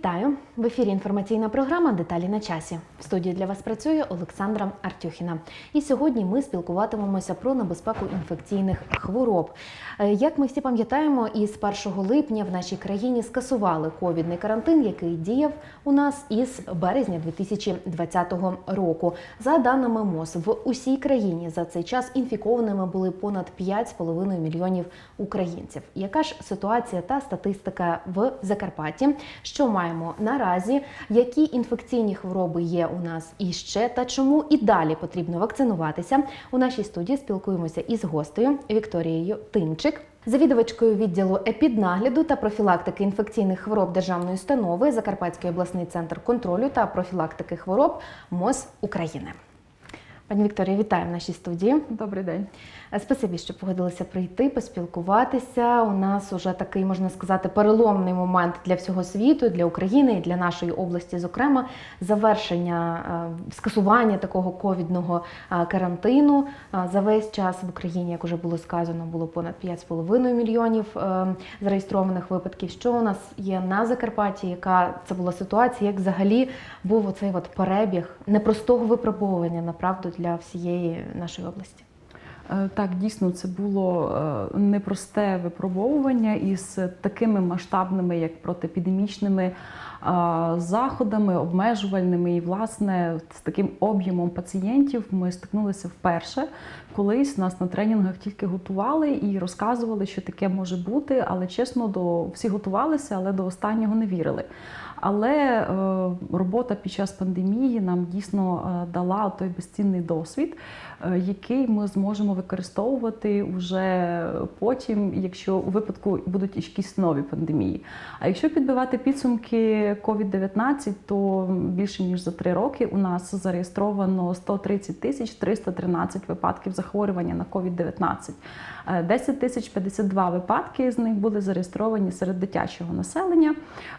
Вітаю! В ефірі інформаційна програма Деталі на часі. В студії для вас працює Олександра Артюхіна. І сьогодні ми спілкуватимемося про небезпеку інфекційних хвороб. Е, Як ми всі пам'ятаємо, із 1 липня в нашій країні скасували ковідний карантин, який діяв у нас із березня 2020 року. За даними МОЗ, в усій країні за цей час інфікованими були понад 5,5 мільйонів українців. Яка ж ситуація та статистика в Закарпатті? Що маємо наразі? Які інфекційні хвороби є у нас іще та чому і далі потрібно вакцинуватися? У нашій студії спілкуємося із гостею Вікторією Тимчик. Завідувачкою відділу епіднагляду та профілактики інфекційних хвороб державної установи Закарпатський обласний центр контролю та профілактики хвороб МОЗ України. Пані Вікторія, вітаю в нашій студії. Добрий день. Е, Спасибі, що погодилися прийти, поспілкуватися. У нас уже такий, можна сказати, переломний момент для всього світу, для України і для нашої області, зокрема, завершення е, скасування такого ковідного е, карантину. За весь час в Україні, як вже було сказано, було понад 5,5 мільйонів зареєстрованих випадків. Що у нас є на Закарпатті? Яка це була ситуація? Як взагалі був оцей от перебіг непростого випробовування направду для всієї нашої області? Е, Так, дійсно, це було е, непросте випробовування із такими масштабними, як протиепідемічними е, заходами, обмежувальними, і власне з таким об'ємом пацієнтів ми стикнулися вперше. Колись нас на тренінгах тільки готували і розказували, що таке може бути, але чесно, до всі готувалися, але до останнього не вірили. Але е, робота під час пандемії нам дійсно е, дала той безцінний досвід, який ми зможемо використовувати вже потім, якщо у випадку будуть якісь нові пандемії. А якщо підбивати підсумки COVID-19, то більше ніж за три роки у нас зареєстровано 130 тисяч 313 випадків захворювання на COVID-19. Е, 10 тисяч 52 випадки з них були зареєстровані серед дитячого населення.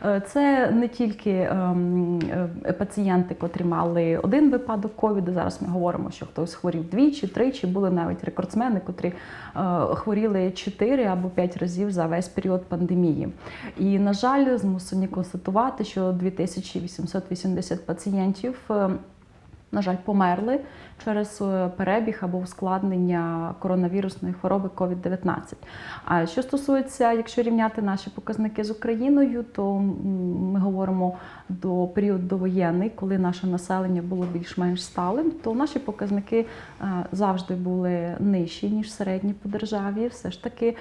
Е, Це не тільки ем, е, пацієнти, котрі мали один випадок ковіду. Зараз ми говоримо, що хтось хворів двічі, тричі. Були навіть рекордсмени, котрі е, хворіли 4 або 5 разів за весь період пандемії. І, на жаль, змусені констатувати, що 2880 пацієнтів. На жаль, померли через е, перебіг або ускладнення коронавірусної хвороби COVID-19. А що стосується, якщо рівняти наші показники з Україною, то ми говоримо до період довоєнний, коли наше населення було більш-менш сталим, то наші показники е, завжди були нижчі ніж середні по державі. Все ж таки, е,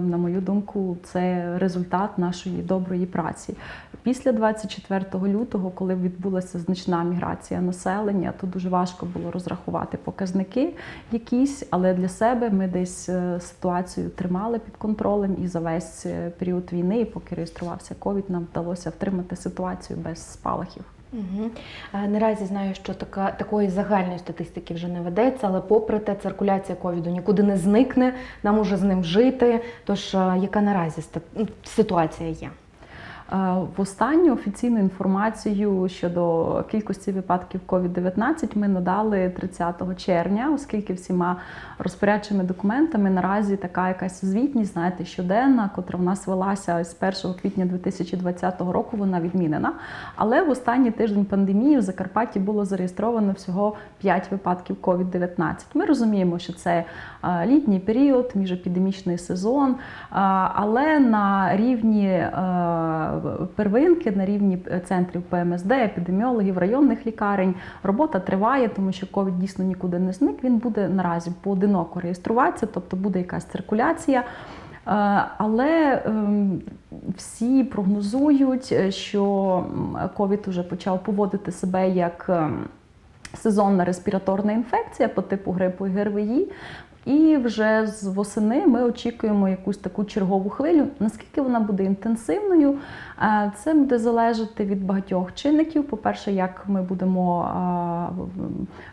на мою думку, це результат нашої доброї праці. Після 24 лютого, коли відбулася значна міграція населення, то дуже важко було розрахувати показники якісь, але для себе ми десь е, ситуацію тримали під контролем і за весь е, період війни, поки реєструвався ковід, нам вдалося втримати ситуацію без спалахів. Угу. Наразі знаю, що така такої загальної статистики вже не ведеться, але попри те, циркуляція ковіду нікуди не зникне, нам уже з ним жити. Тож яка наразі ситуація є? Е, В останню офіційну інформацію щодо кількості випадків COVID-19 ми надали 30 червня, оскільки всіма розпорядчими документами наразі така якась звітність, знаєте, щоденна, котра в нас велася з 1 квітня 2020 року, вона відмінена. Але в останній тиждень пандемії в Закарпатті було зареєстровано всього 5 випадків COVID-19. Ми розуміємо, що це е, літній період, міжепідемічний сезон, е, але на рівні первинки, на рівні центрів ПМСД, епідеміологів, районних лікарень робота триває, тому що ковід дійсно нікуди не зник. Він буде наразі поодиноко реєструватися, тобто буде якась циркуляція. Е, Але ем, всі прогнозують, е, що ковід уже почав поводити себе як ем, сезонна респіраторна інфекція по типу грипу і ГРВІ. І вже з восени ми очікуємо якусь таку чергову хвилю. Наскільки вона буде інтенсивною, е, це буде залежати від багатьох чинників. По-перше, як ми будемо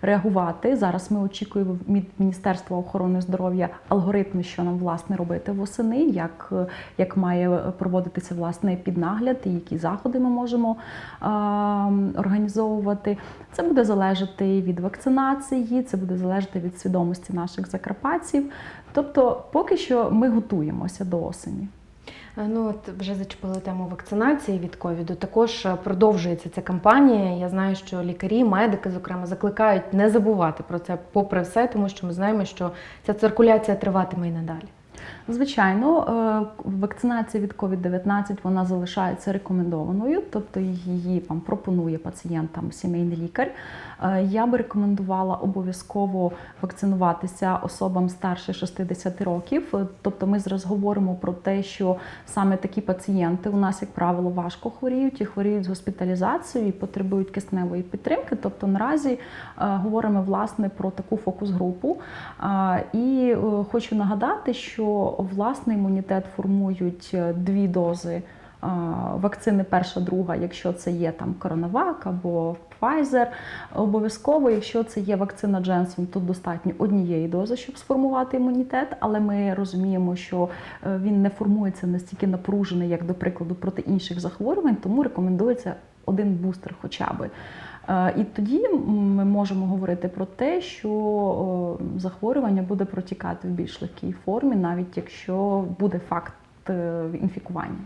реагувати. Зараз ми очікуємо від Міністерства охорони здоров'я алгоритми, що нам власне робити восени, як, е, як має проводитися власне піднагляд і які заходи ми можемо організовувати. Це буде залежати від вакцинації, це буде залежати від свідомості наших закарпатців. Тобто, поки що ми готуємося до осені. Е, Ну от вже зачепили тему вакцинації від ковіду. Також е, продовжується ця кампанія. Я знаю, що лікарі, медики, зокрема, закликають не забувати про це, попри все, тому що ми знаємо, що ця циркуляція триватиме і надалі. Звичайно, е, вакцинація від COVID-19 вона залишається рекомендованою, тобто її вам пропонує пацієнтам сімейний лікар. Е, Я би рекомендувала обов'язково вакцинуватися особам старше 60 років. Е, Тобто ми зараз говоримо про те, що саме такі пацієнти у нас, як правило, важко хворіють і хворіють з госпіталізацією і потребують кисневої підтримки. Тобто наразі говоримо власне про таку фокус-групу. І хочу нагадати, що власний імунітет формують е, дві дози вакцини перша, друга, якщо це є там Коронавак або Pfizer. Обов'язково, якщо це є вакцина Дженсен, тут достатньо однієї дози, щоб сформувати імунітет, але ми розуміємо, що е, він не формується настільки напружений, як, до прикладу, проти інших захворювань, тому рекомендується один бустер хоча би. Е, І тоді ми можемо говорити про те, що е, захворювання буде протікати в більш легкій формі, навіть якщо буде факт е, інфікування.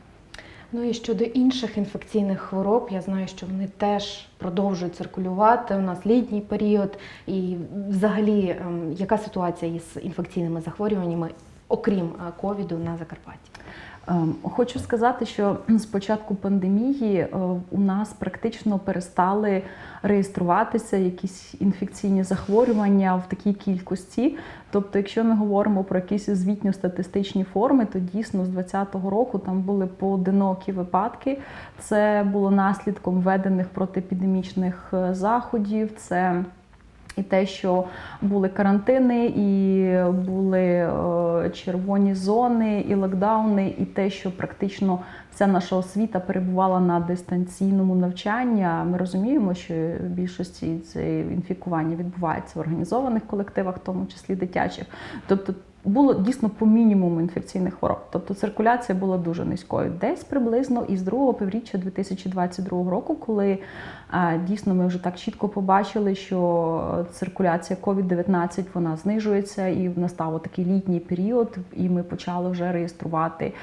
Ну і щодо інших інфекційних хвороб, я знаю, що вони теж продовжують циркулювати. У нас літній період, і взагалі, ем, яка ситуація із інфекційними захворюваннями, окрім ковіду на Закарпатті? Ем, Хочу сказати, що з початку пандемії е, у нас практично перестали реєструватися якісь інфекційні захворювання в такій кількості. Тобто, якщо ми говоримо про якісь звітньо-статистичні форми, то дійсно з 2020 року там були поодинокі випадки. Це було наслідком введених протиепідемічних е, заходів. Це і те, що були карантини, і були е, червоні зони, і локдауни, і те, що практично вся наша освіта перебувала на дистанційному навчанні. Ми розуміємо, що в більшості це інфікування відбувається в організованих колективах, в тому числі дитячих. Тобто було дійсно по мінімуму інфекційних хвороб. Тобто циркуляція була дуже низькою. Десь приблизно із другого півріччя 2022 року, коли а, дійсно ми вже так чітко побачили, що циркуляція COVID-19 вона знижується, і настав такий літній період, і ми почали вже реєструвати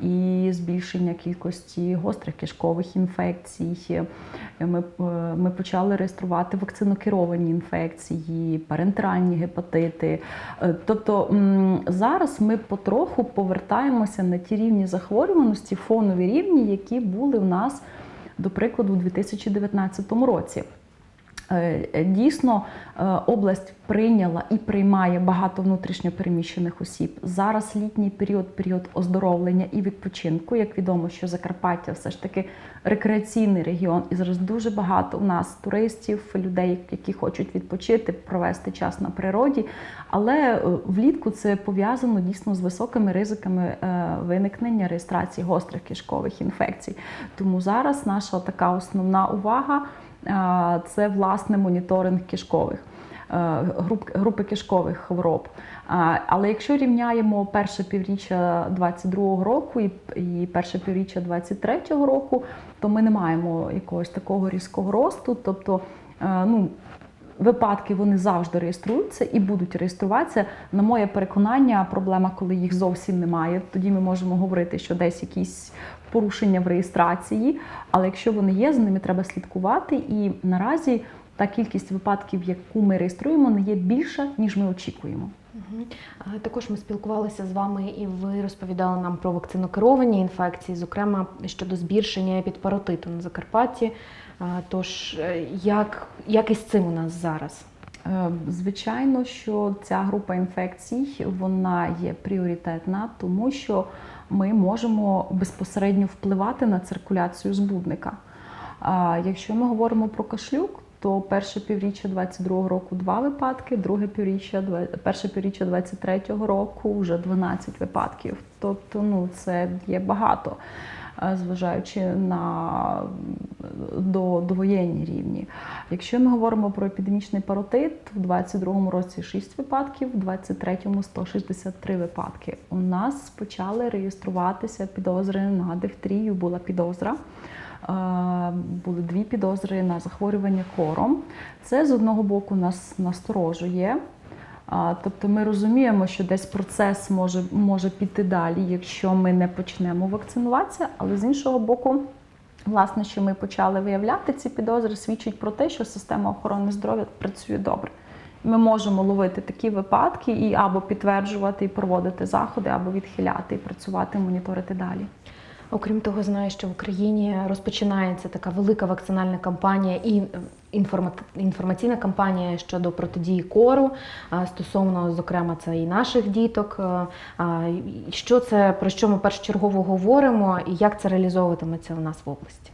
і збільшення кількості гострих кишкових інфекцій. Ми, е, ми почали реєструвати вакцинокеровані інфекції, парентеральні гепатити. Е, Тобто зараз ми потроху повертаємося на ті рівні захворюваності, фонові рівні, які були в нас, до прикладу, у 2019 році. Е, е, Дійсно, е, область прийняла і приймає багато внутрішньо переміщених осіб. Зараз літній період, період оздоровлення і відпочинку. Як відомо, що Закарпаття все ж таки рекреаційний регіон, і зараз дуже багато у нас туристів, людей, які хочуть відпочити, провести час на природі. Але влітку це пов'язано дійсно з високими ризиками виникнення реєстрації гострих кишкових інфекцій. Тому зараз наша така основна увага. Це власне моніторинг кишкових е, груп, групи кишкових хвороб. Але якщо рівняємо перше півріччя 22-го року і, і перше півріччя 23-го року, то ми не маємо якогось такого різкого росту. Тобто, е, ну, Випадки вони завжди реєструються і будуть реєструватися. На моє переконання, проблема, коли їх зовсім немає. Тоді ми можемо говорити, що десь якісь порушення в реєстрації. Але якщо вони є, за ними треба слідкувати. І наразі та кількість випадків, яку ми реєструємо, не є більша, ніж ми очікуємо. Також ми спілкувалися з вами, і ви розповідали нам про вакцинокеровані інфекції, зокрема щодо збільшення епідпаротиту на Закарпатті. Тож, е, як, як із цим у нас зараз? Е, Звичайно, що ця група інфекцій вона є пріоритетна, тому що ми можемо безпосередньо впливати на циркуляцію збудника. Якщо ми говоримо про кашлюк, то перше півріччя 22-го року два випадки, друге півріччя, перше півріччя 23-го року вже 12 випадків. Тобто, ну це є багато, зважаючи на до, довоєнні рівні. Якщо ми говоримо про епідемічний паротит, в 22-му році 6 випадків, в 23-му 163 випадки. У нас почали реєструватися підозри на дифтерію, була підозра. Е, Були дві підозри на захворювання кором. Це з одного боку нас насторожує. Тобто ми розуміємо, що десь процес може, може піти далі, якщо ми не почнемо вакцинуватися, але з іншого боку, власне, що ми почали виявляти ці підозри, свідчить про те, що система охорони здоров'я працює добре. Ми можемо ловити такі випадки і або підтверджувати і проводити заходи, або відхиляти і працювати, моніторити далі. Окрім того, знаю, що в Україні розпочинається така велика вакцинальна кампанія і інформа- інформаційна кампанія щодо протидії кору стосовно, зокрема, це і наших діток. І Що це про що ми першочергово говоримо, і як це реалізовуватиметься у нас в області?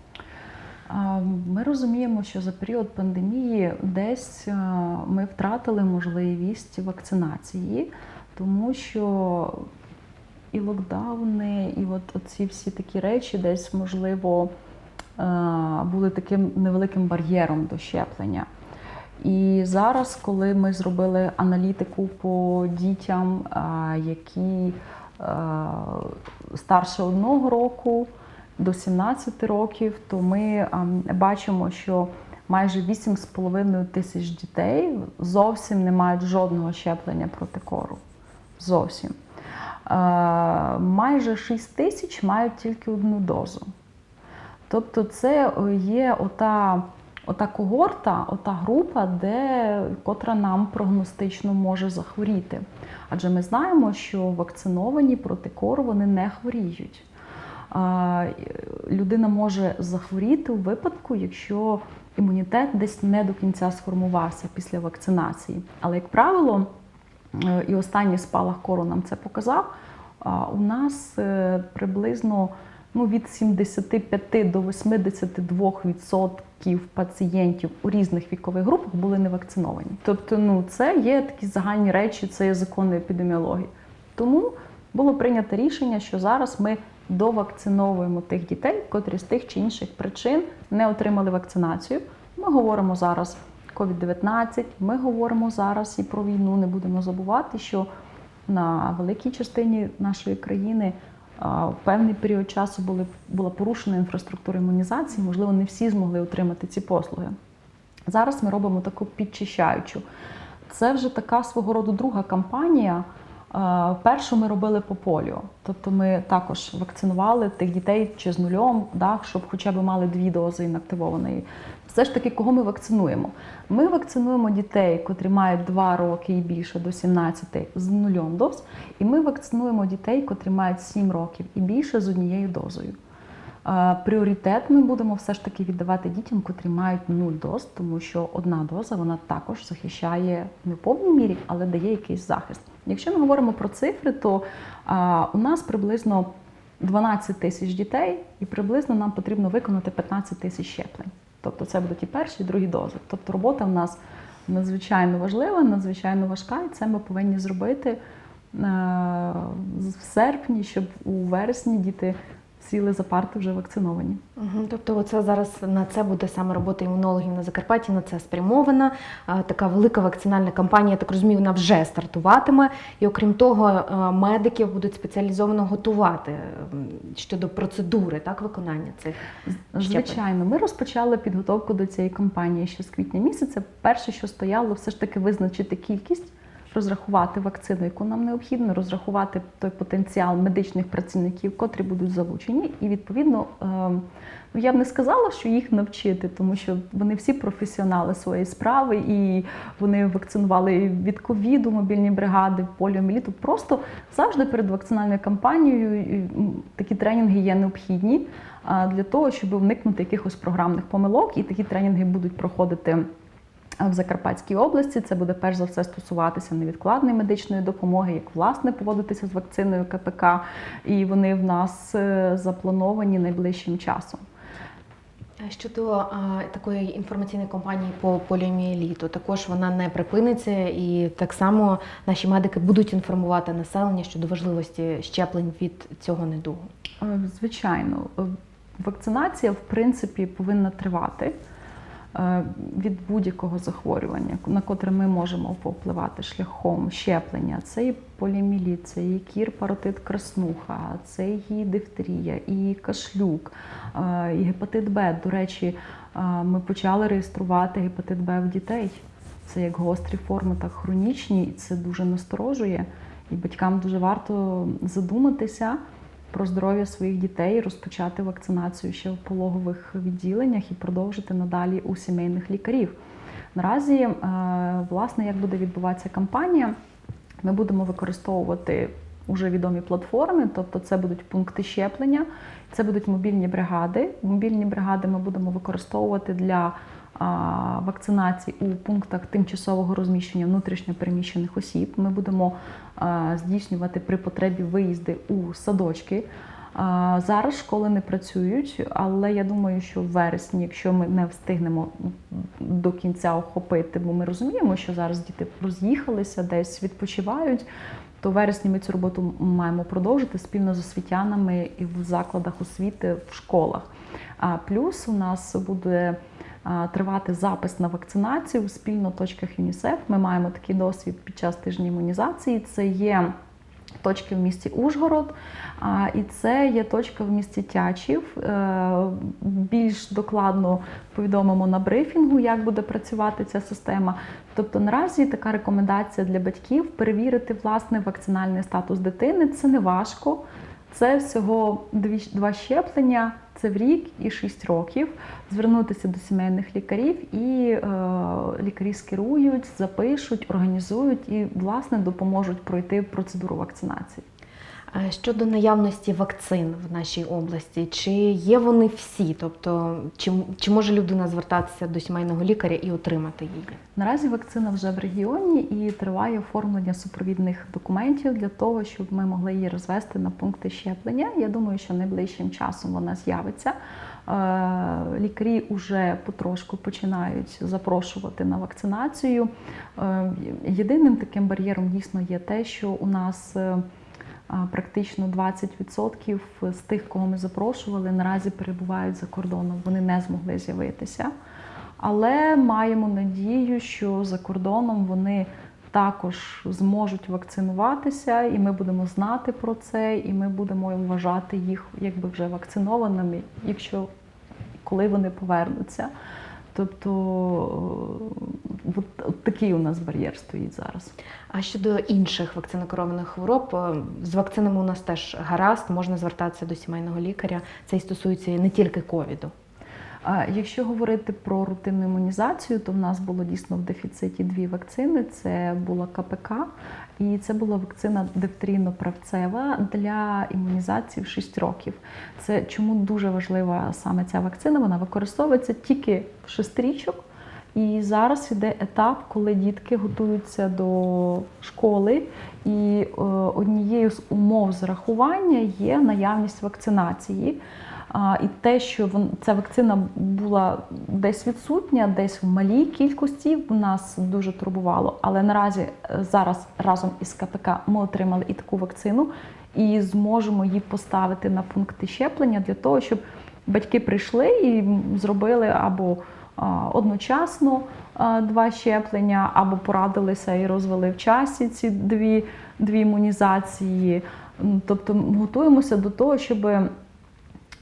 Ми розуміємо, що за період пандемії десь ми втратили можливість вакцинації, тому що і локдауни, і от оці всі такі речі десь, можливо, були таким невеликим бар'єром до щеплення. І зараз, коли ми зробили аналітику по дітям, які старше одного року до 17 років, то ми бачимо, що майже 8,5 тисяч дітей зовсім не мають жодного щеплення проти кору. Зовсім. Е, Майже 6 тисяч мають тільки одну дозу. Тобто, це е, є ота, ота когорта, ота група, де, котра нам прогностично може захворіти. Адже ми знаємо, що вакциновані проти кору вони не хворіють. А, Людина може захворіти у випадку, якщо імунітет десь не до кінця сформувався після вакцинації. Але, як правило, е, і останній спалах кору нам це показав. У нас е, приблизно ну, від 75 до 82% пацієнтів у різних вікових групах були не вакциновані. Тобто, ну це є такі загальні речі, це є закони епідеміології. Тому було прийнято рішення, що зараз ми довакциновуємо тих дітей, котрі з тих чи інших причин не отримали вакцинацію. Ми говоримо зараз COVID-19, ми говоримо зараз і про війну. Не будемо забувати, що на великій частині нашої країни в певний період часу були, була порушена інфраструктура імунізації, можливо, не всі змогли отримати ці послуги. Зараз ми робимо таку підчищаючу. Це вже така свого роду друга кампанія. Першу ми робили по поліо, тобто ми також вакцинували тих дітей чи з нульом, да, щоб хоча б мали дві дози інактивованої. Все ж таки, кого ми вакцинуємо? Ми вакцинуємо дітей, котрі мають 2 роки і більше до 17 з нульом доз, і ми вакцинуємо дітей, котрі мають 7 років і більше з однією дозою. Пріоритет ми будемо все ж таки віддавати дітям, котрі мають нуль доз, тому що одна доза вона також захищає не в повній мірі, але дає якийсь захист. Якщо ми говоримо про цифри, то а, у нас приблизно 12 тисяч дітей, і приблизно нам потрібно виконати 15 тисяч щеплень. Тобто це будуть і перші, і другі дози. Тобто робота в нас надзвичайно важлива, надзвичайно важка, і це ми повинні зробити е, в серпні, щоб у вересні діти сіли за парти вже вакциновані. Мгм, Тобто, оце зараз на це буде саме робота імунологів на Закарпатті. На це спрямована. Така велика вакцинальна кампанія, я так розумію, вона вже стартуватиме. І окрім того, е, медиків будуть спеціалізовано готувати щодо процедури так виконання цих щеплень. Звичайно, ми розпочали підготовку до цієї кампанії ще з квітня місяця. Перше, що стояло, все ж таки визначити кількість, розрахувати вакцину, яку нам необхідно, розрахувати той потенціал медичних працівників, котрі будуть залучені, і відповідно. ем, Ну, я б не сказала, що їх навчити, тому що вони всі професіонали своєї справи, і вони вакцинували від ковіду, мобільні бригади, поліоміліту. Просто завжди перед вакцинальною кампанією такі тренінги є необхідні для того, щоб уникнути якихось програмних помилок. І такі тренінги будуть проходити. В Закарпатській області це буде перш за все стосуватися невідкладної медичної допомоги, як власне поводитися з вакциною КПК, і вони в нас е, заплановані найближчим часом. Щодо а, такої інформаційної кампанії по поліомієліту, також вона не припиниться, і так само наші медики будуть інформувати населення щодо важливості щеплень від цього недугу. Е, Звичайно, Е, вакцинація в принципі повинна тривати від будь-якого захворювання, на котре ми можемо повпливати шляхом щеплення. Це і поліоміліт, це і кір, паротит, краснуха, це і дифтерія, і кашлюк, е, і гепатит Б. До речі, е, ми почали реєструвати гепатит Б в дітей. Це як гострі форми, так хронічні, і це дуже насторожує. І батькам дуже варто задуматися про здоров'я своїх дітей, розпочати вакцинацію ще в пологових відділеннях і продовжити надалі у сімейних лікарів. Наразі, е, власне, як буде відбуватися кампанія, ми будемо використовувати уже відомі платформи, тобто це будуть пункти щеплення, це будуть мобільні бригади. Мобільні бригади ми будемо використовувати для вакцинації у пунктах тимчасового розміщення внутрішньопереміщених осіб. Ми будемо здійснювати при потребі виїзди у садочки. Зараз школи не працюють, але я думаю, що в вересні, якщо ми не встигнемо до кінця охопити, бо ми розуміємо, що зараз діти роз'їхалися, десь відпочивають, то в вересні ми цю роботу маємо продовжити спільно з освітянами і в закладах освіти в школах. А плюс у нас буде тривати запис на вакцинацію в спільно точках ЮНІСЕФ. Ми маємо такий досвід під час тижня імунізації. Це є точки в місті Ужгород, і це є точка в місті Тячів. Е, Більш докладно повідомимо на брифінгу, як буде працювати ця система. Тобто наразі така рекомендація для батьків перевірити власне вакцинальний статус дитини. Це не важко. Це всього дві, два щеплення, це в рік і 6 років. Звернутися до сімейних лікарів, і е, лікарі скерують, запишуть, організують і, власне, допоможуть пройти процедуру вакцинації. Е, Щодо наявності вакцин в нашій області, чи є вони всі? Тобто, чи, чи може людина звертатися до сімейного лікаря і отримати її? Наразі вакцина вже в регіоні і триває оформлення супровідних документів для того, щоб ми могли її розвести на пункти щеплення. Я думаю, що найближчим часом вона з'явиться. Е, Лікарі вже потрошку починають запрошувати на вакцинацію. Е, Єдиним таким бар'єром дійсно є те, що у нас практично 20% з тих, кого ми запрошували, наразі перебувають за кордоном. Вони не змогли з'явитися. Але маємо надію, що за кордоном вони також зможуть вакцинуватися, і ми будемо знати про це, і ми будемо вважати їх якби вже вакцинованими, якщо коли вони повернуться. Тобто е, от, от такий у нас бар'єр стоїть зараз. А щодо інших вакцинокерованих хвороб, е, з вакцинами у нас теж гаразд, можна звертатися до сімейного лікаря. Це і стосується не тільки ковіду. Якщо говорити про рутинну імунізацію, то в нас було дійсно в дефіциті дві вакцини. Це була КПК і це була вакцина дифтерійно-правцева для імунізації в 6 років. Це чому дуже важлива саме ця вакцина? Вона використовується тільки в 6 річок. І зараз іде етап, коли дітки готуються до школи, і е, однією з умов зарахування є наявність вакцинації. І те, що ця вакцина була десь відсутня, десь в малій кількості, нас дуже турбувало. Але наразі е, зараз разом із КПК ми отримали і таку вакцину, і зможемо її поставити на пункти щеплення для того, щоб батьки прийшли і зробили або одночасно два щеплення, або порадилися і розвели в часі ці дві, дві імунізації. Тобто готуємося до того, щоб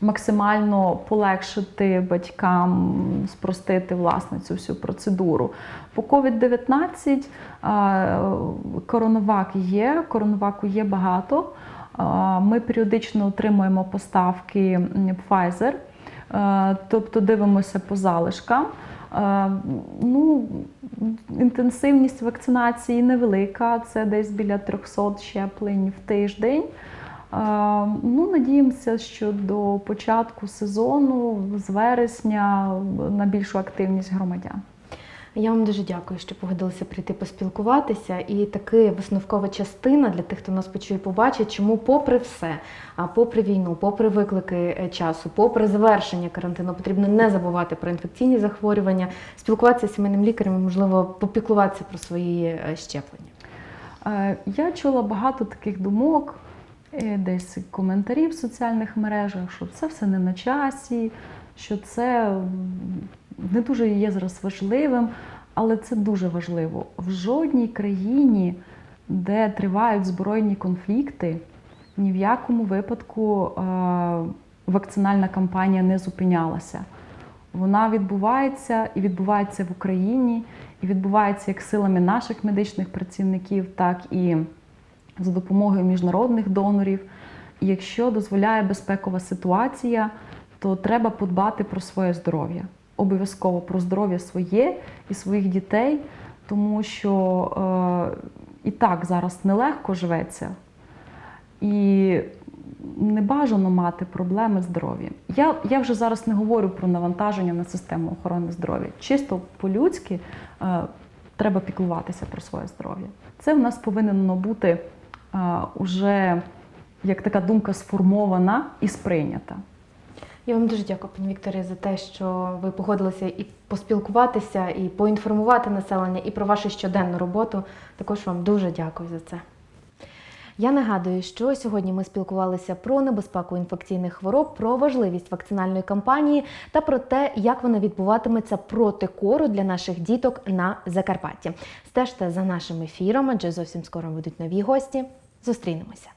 максимально полегшити батькам, спростити власне цю всю процедуру. По COVID-19 коронавак є, коронаваку є багато. Ми періодично отримуємо поставки Pfizer, тобто дивимося по залишкам. Ну, інтенсивність вакцинації невелика, це десь біля 300 щеплень в тиждень. Ну, надіємося, що до початку сезону, з вересня, на більшу активність громадян. Я вам дуже дякую, що погодилися прийти поспілкуватися. І таки висновкова частина для тих, хто нас почує, побачить, чому, попри все, а попри війну, попри виклики е, часу, попри завершення карантину, потрібно не забувати про інфекційні захворювання, спілкуватися з сімейним лікарем, і, можливо, попіклуватися про свої е, щеплення. Е, Я чула багато таких думок, десь коментарів в соціальних мережах, що це все не на часі, що це не дуже є зараз важливим, але це дуже важливо. В жодній країні, де тривають збройні конфлікти, ні в якому випадку е, вакцинальна кампанія не зупинялася. Вона відбувається і відбувається в Україні. і відбувається як силами наших медичних працівників, так і за допомогою міжнародних донорів. І якщо дозволяє безпекова ситуація, то треба подбати про своє здоров'я. Обов'язково про здоров'я своє і своїх дітей, тому що е, і так зараз нелегко живеться, і не бажано мати проблеми з здоров'ям. Я, я вже зараз не говорю про навантаження на систему охорони здоров'я. Чисто по-людськи е, треба піклуватися про своє здоров'я. Це в нас повинно бути уже як така думка сформована і сприйнята. Я вам дуже дякую, пані Вікторія, за те, що ви погодилися і поспілкуватися, і поінформувати населення, і про вашу щоденну роботу. Також вам дуже дякую за це. Я нагадую, що сьогодні ми спілкувалися про небезпеку інфекційних хвороб, про важливість вакцинальної кампанії та про те, як вона відбуватиметься проти кору для наших діток на Закарпатті. Стежте за нашим ефіром, адже зовсім скоро будуть нові гості. Зустрінемося.